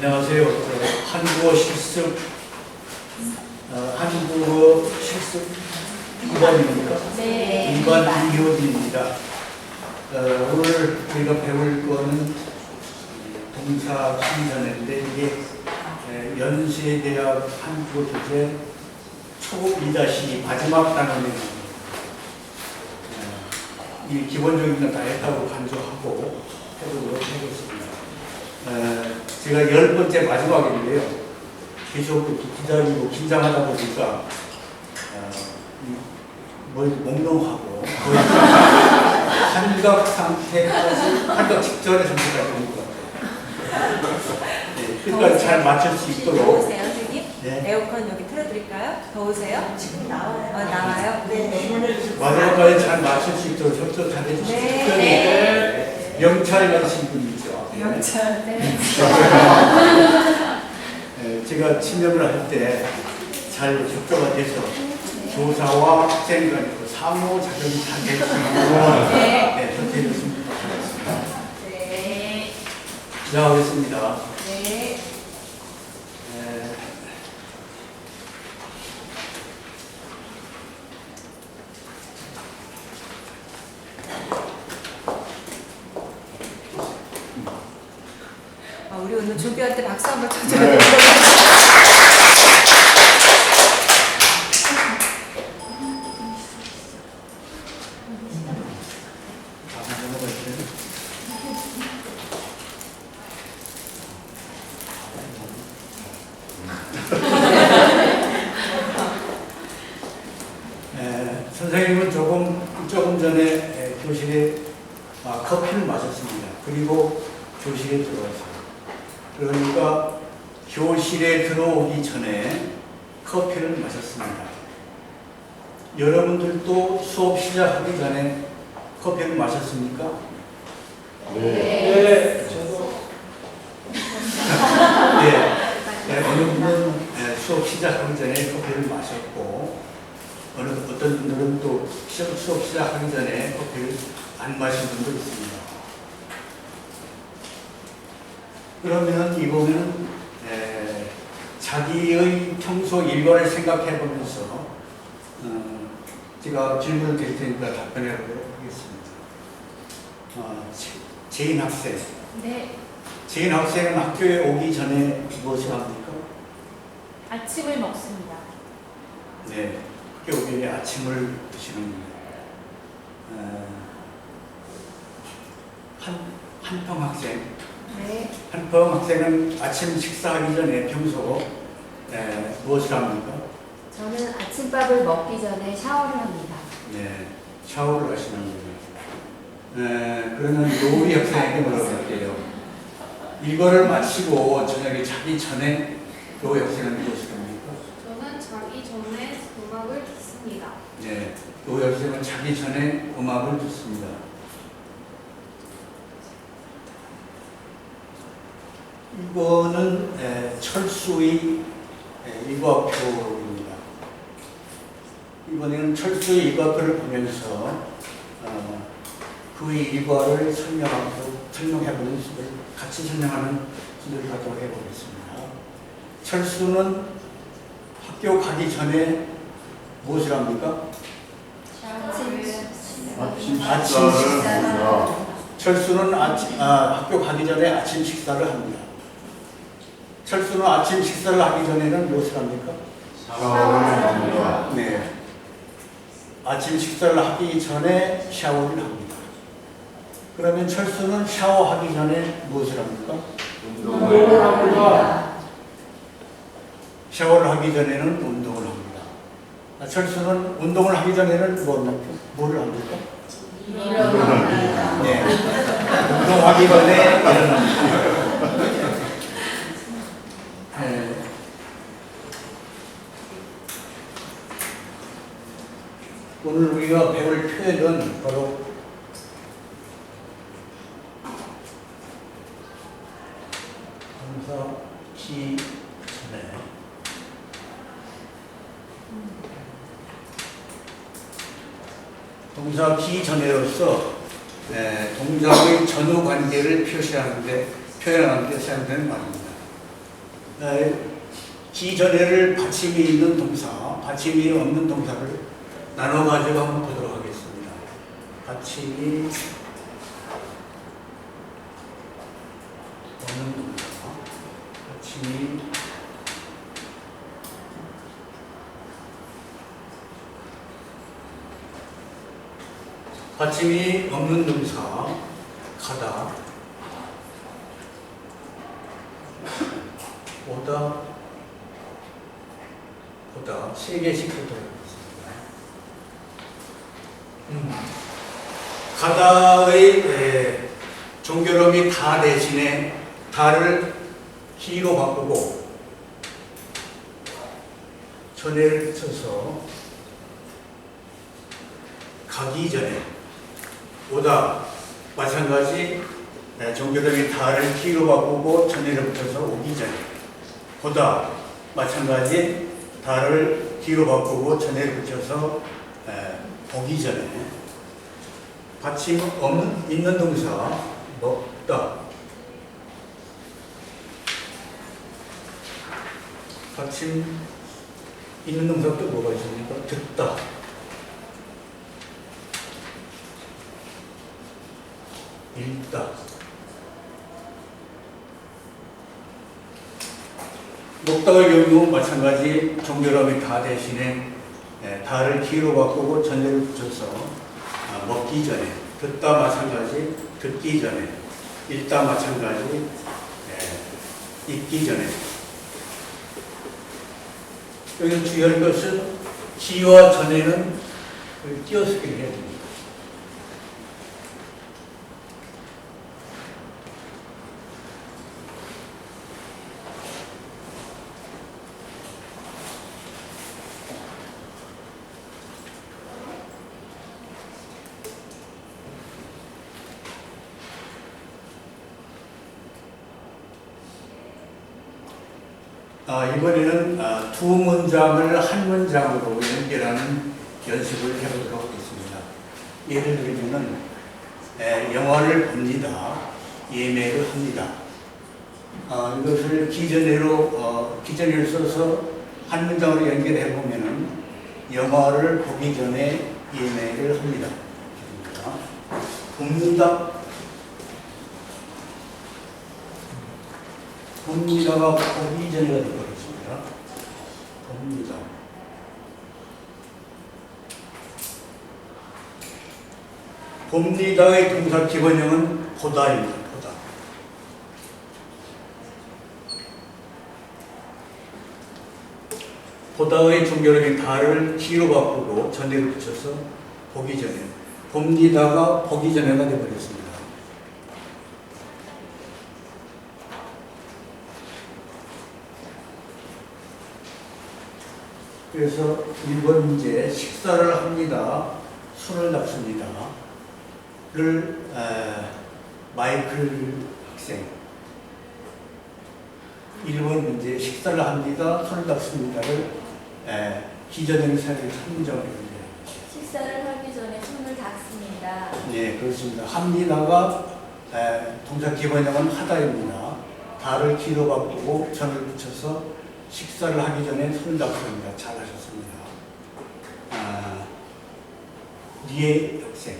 안녕하세요. 저 한국어 실습, 어, 한국어 실습 2반입니까? 네. 2반 이효진입니다. 어, 오늘 우리가 배울 거는 동사 신전인데 이게 에, 연세대학 한국어 교재 초2-2 마지막 단원입니다. 어, 이 기본적인 건다 했다고 간주하고 해보도록 하겠습니다. 어, 제가 열 번째 마지막인데요. 계속 기다리고 긴장하다 보니까 어, 몽롱하고 거의 한각 상태까지 한각 직전의 상태까지 온것 같아요. 네, 끝까지 잘 맞출 수 있도록 더우세요, 선생님? 네. 에어컨 여기 틀어드릴까요? 더우세요? 지금 나와요. 어, 나와요? 네. 마지막까지 잘 맞출 수 있도록 협조 잘 해주시고 네. 특별히 네. 명찰 가신 분 있죠. 영철. 네. 예, 제가 침명을 할 때 잘 협조가 돼서 교사와 학생 간의 그 상호 작용이 잘 있는 네. 네, 그렇게 해줬으면 좋겠습니다. 네. 시작하겠습니다. 네. 예, 아, 우리 오늘 준비할 때 박수 한번 쳐줘야 돼요. 다음 넘어갈게요. 에, 선생님은 조금 조금 전에 에, 교실에 아, 커피를 마셨습니다. 그리고 교실에 들어왔어요. 그러니까 교실에 들어오기 전에 커피를 마셨습니다. 여러분들도 수업 시작하기 전에 커피를 마셨습니까? 네. 저도 네. 네, 어느 분은 네, 수업 시작하기 전에 커피를 마셨고, 어느 어떤 분들은 또 시험 수업 시작하기 전에 커피를 안 마신 분도 있습니다. 그러면 이번에는 에, 자기의 평소 일과를 생각해 보면서 어, 제가 질문을 드릴 테니까 답변해 보도록 하겠습니다. 어, 제- 제인 학생. 네, 제인 학생은 학교에 오기 전에 무엇을 합니까? 아침을 먹습니다. 네, 학교 오기 전에 아침을 드시는 겁니다. 어, 한, 한평 학생, 네, 한평 학생은 아침 식사하기 전에 평소 에, 무엇을 합니까? 저는 아침밥을 먹기 전에 샤워를 합니다. 네, 샤워를 하시는 겁니다. 에, 그러면 노우리 학생에게 물어볼게요. 이거를 마치고 저녁에 자기 전에 노우리 학생은 무엇을 합니까? 저는 자기 전에 음악을 듣습니다. 네, 노우리 학생은 자기 전에 음악을 듣습니다. 이거는 에, 철수의 에, 일과표입니다. 이번에는 철수의 일과표를 보면서 어, 그의 일과를 설명하고 설명해보는 수를 같이 설명하는 수를 갖도록 해보겠습니다. 철수는 학교 가기 전에 무엇을 합니까? 아침 아침 식사를 합니다. 철수는 아침, 아, 학교 가기 전에 아침 식사를 합니다. 철수는 아침 식사를 하기 전에는 무엇을 합니까? 샤워를 합니다. 네. 아침 식사를 하기 전에 샤워를 합니다. 그러면 철수는 샤워하기 전에 무엇을 합니까? 운동을 합니다. 샤워를 하기 전에는 운동을 합니다. 아, 철수는 운동을 하기 전에는 뭐, 뭐를 합니까? 일어납니다. 네. 운동하기 전에 일어납니다. 네. 오늘 우리가 배울 표현은 바로 동사 기 전에 동사 기전에로서 에, 동작의 전후 관계를 표시하는데 표현하는데 사용되는 말입니다. 에, 기전에를 받침이 있는 동사, 받침이 없는 동사를 나눠 가지고 한번 보도록 하겠습니다. 받침이 없는 동사, 받침이 받침이 없는 동사 가다. 오다. 보다. 세 개씩 보도록 하겠습니다. 음. 가다의 에, 종결음이 다 대신에 다를 기로 바꾸고 전에를 붙여서 가기 전에 오다 마찬가지 네, 종교적인 다를 키로 바꾸고 전의를 붙여서 오기 전에 보다 마찬가지 다를 키로 바꾸고 전의를 붙여서 에, 보기 전에 받침 없는 있는 동사 먹다 받침 있는 동사 또 뭐가 있습니까? 듣다 읽다. 먹다의 경우 마찬가지 종결함이 다 대신에 예, 다를 기로 바꾸고 전제를 붙여서 아, 먹기 전에 듣다 마찬가지 듣기 전에 읽다 마찬가지 예, 읽기 전에 여기서 주의할 것은 기와 전에는 띄어쓰기를 해야 됩니다. 이번에는 아, 두 문장을 한 문장으로 연결하는 연습을 해보도록 하겠습니다. 예를 들면은 에, 영화를 봅니다. 예매를 합니다. 아, 이것을 기전으로 어, 기전을 써서 한 문장으로 연결해 보면은 영화를 보기 전에 예매를 합니다. 봅니다. 봅니다가 보기 전에 되겠습니다. 봅니다. 봅니다의 동사 기본형은 보다입니다. 보다. 보다의 종결적인 다를 기로 바꾸고 전에를 붙여서 보기 전에 봅니다가 보기 전에가 되어버렸습니다. 그래서 1번 문제 식사를 합니다. 술을 납습니다. 를 에, 마이클 학생 1번 문제 식사를 합니다. 술을 납습니다를 에, 3문장을 연결합니다. 식사를 하기 전에 손을 닦습니다. 네, 그렇습니다. 합니다가 에, 동사 기본형은 하다입니다. 다를 기로 바꾸고 전을 붙여서 식사를 하기 전에 손을 닦습니다. 잘하셨습니다. 아, 리에 학생.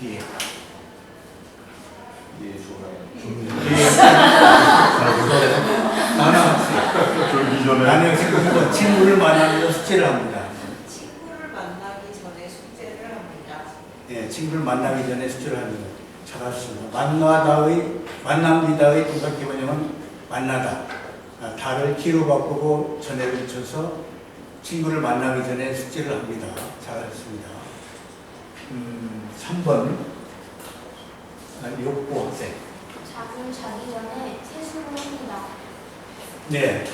리에. 예, 좋아요. 리에 학생. 나는 학생 친구를 만나면서 숙제를 합니다. 친구를 만나기 전에 숙제를 합니다. 예, 친구를 만나기 전에 숙제를 합니다. 잘하셨습니다. 만나다의, 만납니다의 동사 기본형은 만나다. 아, 다를 키로 바꾸고 전에를 붙여서 친구를 만나기 전에 숙제를 합니다. 잘하셨습니다. 음, 3번. 아, 욕보 학생. 자고 자기 전에 세수를 합니다. 네.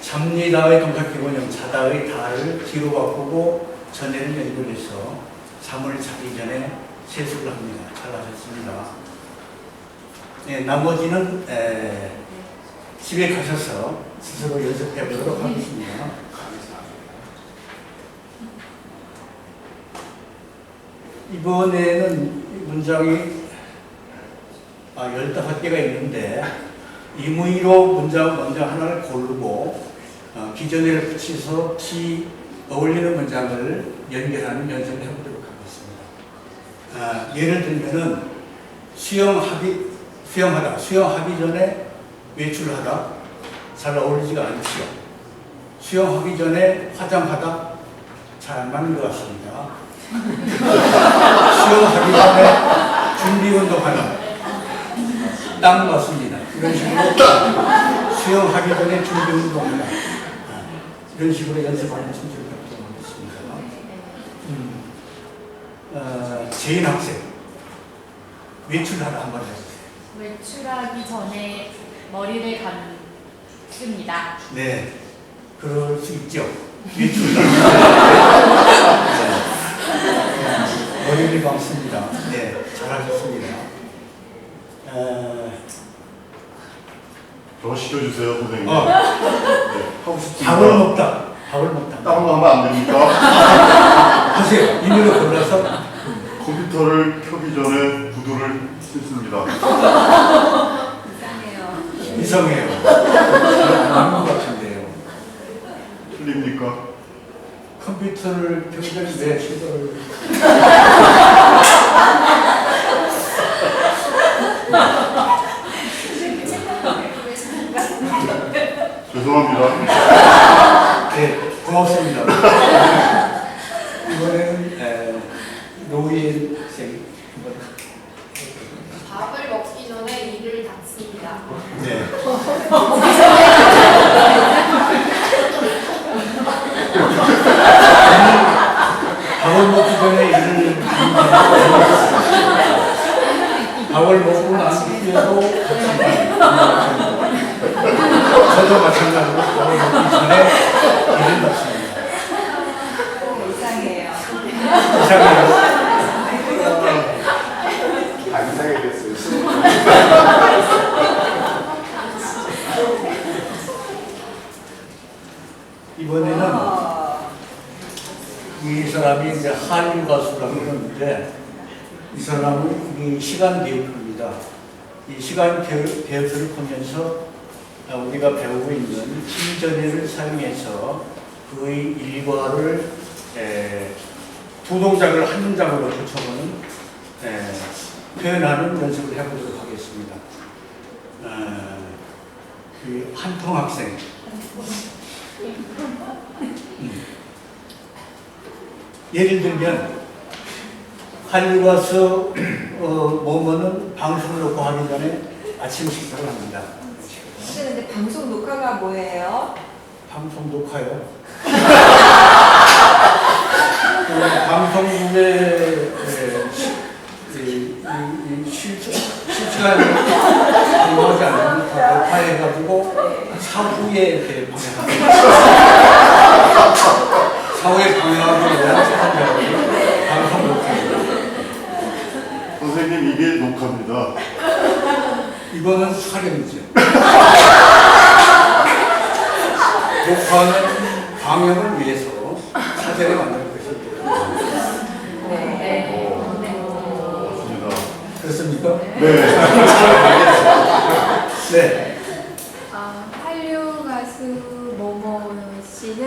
잡니다의 동사 기본형, 자다의 다를 뒤로 바꾸고 전에를 연결해서 잠을 자기 전에 세수를 합니다. 잘하셨습니다. 네, 나머지는 에, 집에 가셔서 스스로 연습해 보도록 하겠습니다. 이번에는 이 문장이 아, 15개가 있는데 임의로 문장 먼저 하나를 고르고 어, 기존에를 붙여서 티 어울리는 문장을 연결하는 연습을 해보도록 하겠습니다. 아, 예를 들면은 수영하기 수영하다 수영하기 전에 외출하다 잘 어울리지가 않지요. 수영하기 전에 화장하다 잘 안 맞는 것 같습니다. 수영하기 전에 준비 운동하다 딱 맞습니다. 이런 식으로 수영하기 전에 준비 운동하다 아, 이런 식으로 연습하는 친구를 갖도록 하겠습니다. 음, 어, 재인 학생 외출하다 한번 해주세요. 외출하기 전에 머리를 감습니다. 네, 그럴 수 있죠. 외출. 머리를 감습니다. 네, 잘하셨습니다. 어, 저 시켜주세요, 선생님. 어. 네, 하고 싶습니다. 밥을 먹다. 밥을 먹다. 다른 거 하면 안 됩니까? 하세요. 임의로 골라서 컴퓨터를 켜기 전에 구두를 씻습니다. 이상해요. 맞는 것 같은데요. 틀립니까? 컴퓨터를 굉장히 내 죄송합니다. 네, 고맙습니다. 이번에는 에, 노인 생 한번 밥을 먹기 전에 이를 닫습니다. 네. 밥을 먹기 전에 일을 밥을 먹고 난 뒤에도 저도 마찬가지로 밥을 먹기 전에 일을 넣습니다. 이상해요. 이상해요. 안 이상하게 됐어요. 이번에는 어, 이 사람이 이제 한일 가수라고 그러는데 이 사람은 이 시간 배 우입니다. 이 시간 배우, 배우를 보면서 아, 우리가 배우고 있는 팀전회를 사용해서 그의 일과를 에, 두 동작을 한 동작으로 붙여보는 에, 표현하는 연습을 해보도록 하겠습니다. 어, 그 한통 학생 예를 들면 한일 와서 어, 뭐뭐는 방송을 놓고 하기 전에 아침 식사를 합니다. 근데 방송 녹화가 뭐예요? 방송 녹화요. 그 이, 이 실시, 실시간 방송하지 않으면 다 녹화해가지고 사후에 이렇게 방송합니다. 사후에 방송하기 위한 방송 녹화입니다. 선생님, 이게 녹화입니다. 이거는 촬영이죠. 녹화는 방영을 위해서 사전에 만드는 것입니다. 네. 맞습니다. 그렇습니까? 네. 네. 아, 한류 가수 모모 씨는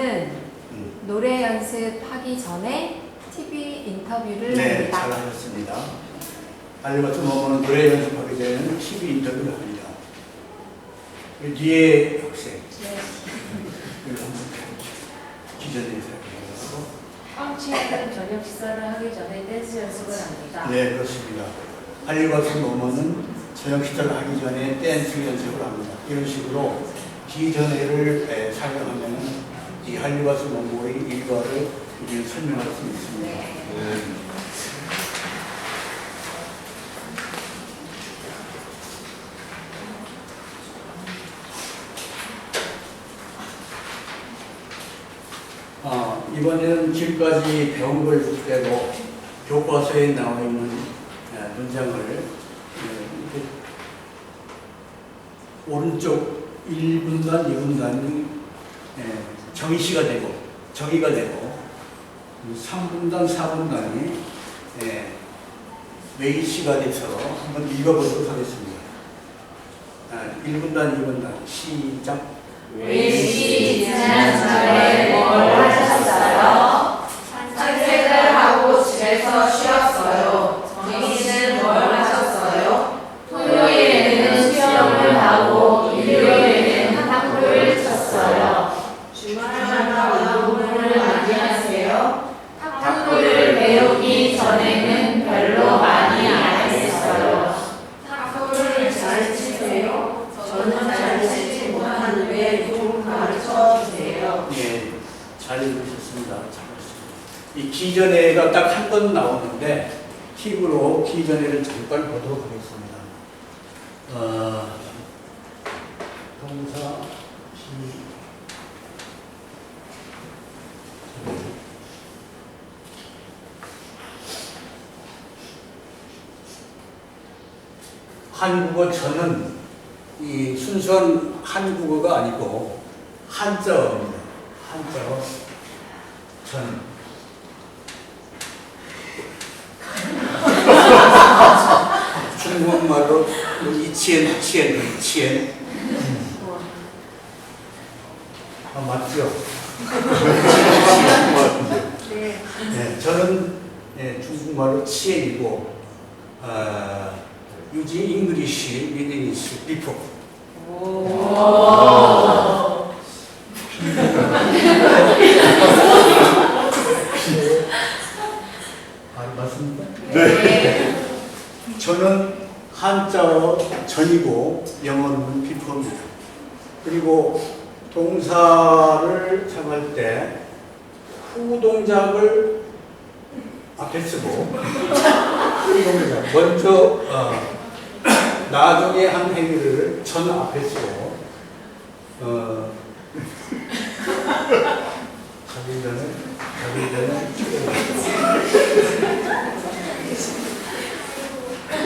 음. 노래 연습하기 전에 TV 인터뷰를 네, 합니다. 잘하셨습니다. 알리바트 모모는 노래 연습하기 전에는 TV 인터뷰를 합니다. 이 뒤에 학생. 이거 한번 해보죠. 기존에 생각해서. 뻥치는 저녁 식사를 하기 전에 댄스 연습을 합니다. 네, 그렇습니다. 한일과수 모모는 저녁 식사를 하기 전에 댄스 연습을 합니다. 이런 식으로 기전회를 에, 사용하면 이 한일과수 모모의 일과를 우리는 설명할 수 있습니다. 네. 아, 이번에는 지금까지 배운 걸 그대로 교과서에 나와 있는 에, 문장을 에, 이렇게 오른쪽 1분단, 2분단이 정의시가 되고 정의가 되고 3분단, 4분단이 외의시가 돼서 한번 읽어보도록 하겠습니다. 아, 1분단, 2분단 시작. 외시 지난 주말 기전회가 딱 한 번 나오는데 팁으로 기전회를 잠깐 보도록 하겠습니다. 어, 동사 기 한국어 저는 이 순수한 한국어가 아니고 한자어입니다. 한자어 전. 중국말로 뭐 이치엔, 치엔, 이치엔. 아, 맞죠? 네, 저는 예, 중국말로 치엔이고, 아, 유지 잉글리시 리딩이시 비포. 아? 네. 저는 한자어 전이고 영어는 비포입니다. 그리고 동사를 정할 때 후 동작을 앞에 쓰고 후 동작 먼저 어, 나중에 한 행위를 전 앞에 쓰고 어, 자기 전에 자기 전에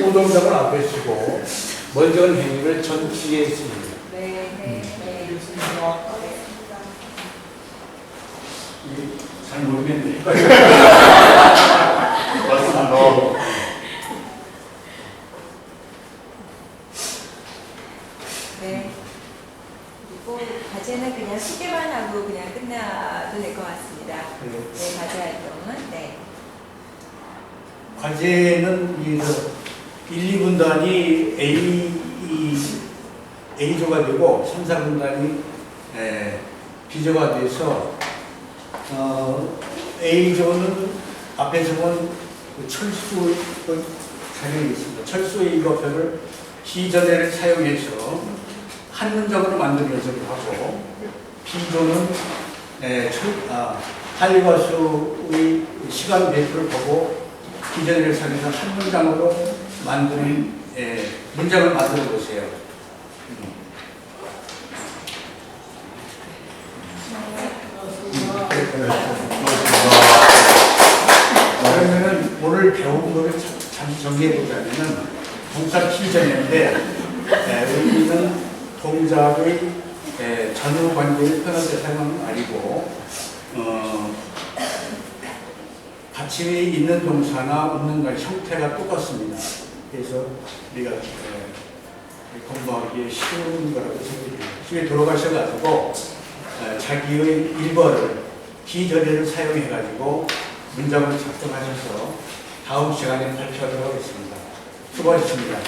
후동작을 앞에 쓰고 먼저 한 행위를 전 뒤에 씁니다. 네, 네, 네. 이게 잘 모르겠네. 맞습니다. 네. 그리고 과제는 그냥 소개만 하고 그냥 끝나도 될 것 같습니다. 네, 과제 활동은 네. 과제는 이 1, 2 분단이 A, A조가 되고 3, 4분단이 B조가 돼서 어, A조는 앞에서 철수 그 자료이 있습니다. 철수의 이거표를 기전에를 사용해서 한 문장으로 만드는 연습을 하고 B조는 에, 철, 아, 할과 수의 시간 배수를 보고 기전을 사용해서 한 문장으로 만드는 에, 문장을 만들어 보세요. 음. 그러면은 오늘 배운 거를 참- 정리해 보자면은 동사 기전인데 에, 의미는 동작의 에, 전후 관계를 편하게 사용하는 건 아니고 어, 받침이 있는 동사나 없는 건 형태가 똑같습니다. 그래서 우리가 에, 공부하기에 쉬운 거라고 생각해요. 집에 돌아가셔가지고 에, 자기의 일벌을 기절애를 사용해가지고 문장을 작성하셔서 다음 시간에 발표하도록 하겠습니다. 수고하셨습니다.